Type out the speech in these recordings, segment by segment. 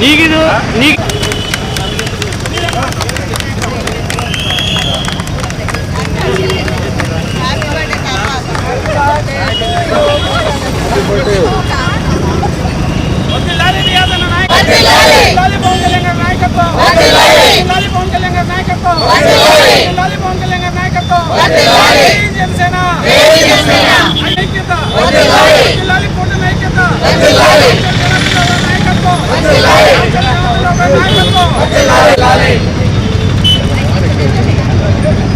నీకు నీకు నీకిದು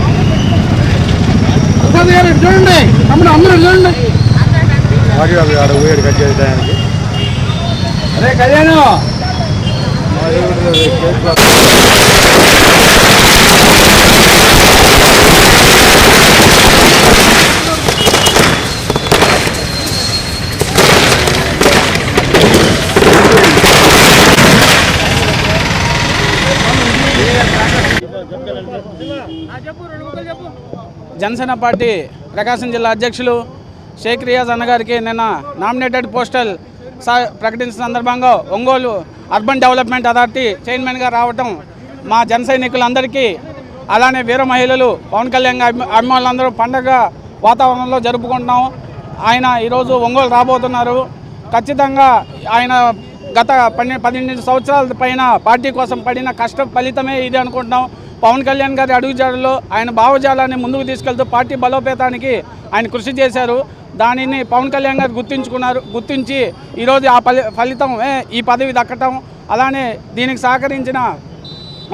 నీ చూడండి. తమ్ముడు అందరూ చూడండి. అవి ఆడ ఊయడు కట్ చేయడానికి అరే కళ్యాణం. జనసేన పార్టీ ప్రకాశం జిల్లా అధ్యక్షులు షేక్ రియాజ్ అన్నగారికి నిన్న నామినేటెడ్ పోస్టల్ ప్రకటించిన సందర్భంగా ఒంగోలు అర్బన్ డెవలప్మెంట్ అథారిటీ చైర్మన్గా రావటం మా జన సైనికులందరికీ అలానే వీర మహిళలు పవన్ కళ్యాణ్ అభిమానులందరూ పండగ వాతావరణంలో జరుపుకుంటున్నాం. ఆయన ఈరోజు ఒంగోలు రాబోతున్నారు. ఖచ్చితంగా ఆయన గత పన్నెండు పన్నెండు సంవత్సరాల పైన పార్టీ కోసం పడిన కష్ట ఫలితమే ఇది అనుకుంటున్నాం. పవన్ కళ్యాణ్ గారి అడుగుజాడలో ఆయన భావజాలాన్ని ముందుకు తీసుకెళ్తూ పార్టీ బలోపేతానికి ఆయన కృషి చేశారు. దానిని పవన్ కళ్యాణ్ గారు గుర్తించుకున్నారు. గుర్తించి ఈరోజు ఆ ఫలి ఫలితం ఏ, ఈ పదవి దక్కటం. అలానే దీనికి సహకరించిన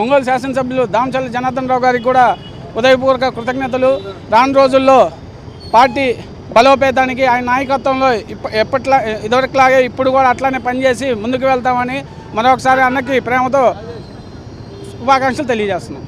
ఒంగోలు శాసనసభ్యులు దామచల్ల జనార్దన్ రావు గారికి కూడా ఉదయపూర్వక కృతజ్ఞతలు. రాను రోజుల్లో పార్టీ బలోపేతానికి ఆయన నాయకత్వంలో ఇప్ప ఎప్పట్లా ఇదివరకులాగే ఇప్పుడు కూడా అట్లానే పనిచేసి ముందుకు వెళ్తామని మరొకసారి అన్నకి ప్రేమతో శుభాకాంక్షలు తెలియజేస్తున్నాం.